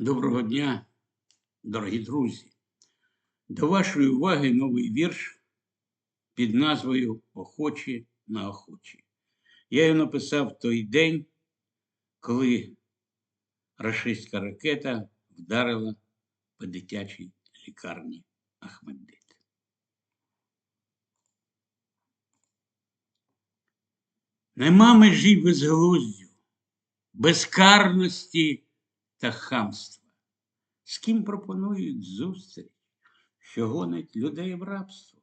Доброго дня, дорогі друзі. До вашої уваги новий вірш під назвою Охочі на охочі. Я його написав в той день, коли рашистська ракета вдарила по дитячій лікарні Ахмеддит. Нема межі безглуздю, безкарності та хамства. З ким пропонують зустріч, що гонить людей в рабство.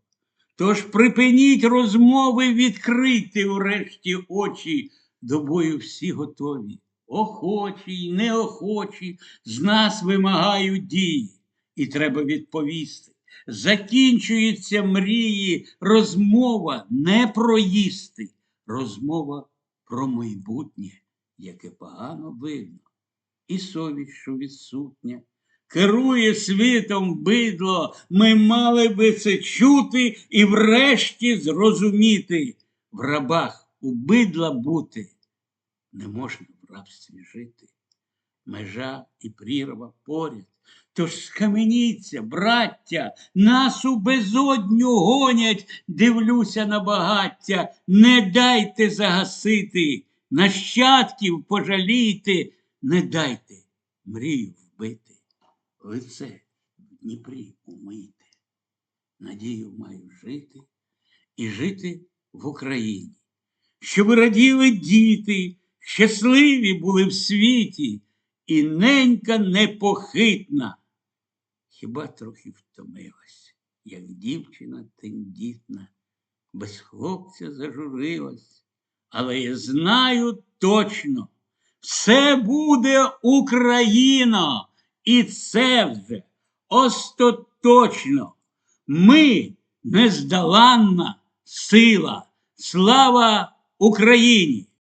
Тож припиніть розмови, відкрийте урешті очі, до бою всі готові. Охочі й неохочі з нас вимагають дії, і треба відповісти. Закінчуються мрії, розмова не про їсти, розмова про майбутнє, яке погано видно і совість, що відсутня. Керує світом бидло, ми мали би це чути і врешті зрозуміти. В рабах у бидла бути не можна в рабстві жити. Межа і прірва поряд. Тож скаменіться, браття, нас у безодню гонять, дивлюся на багаття, не дайте загасити, нащадків пожалійте, не дайте мрію вбити, лице в Дніпрі умийте. Надію маю жити і жити в Україні, щоб раділи діти, щасливі були в світі, і ненька непохитна. Хіба трохи втомилась, як дівчина тендітна, без хлопця зажурилась, але я знаю точно. Все буде Україна, і це вже остаточно. Ми нездоланна сила. Слава Україні!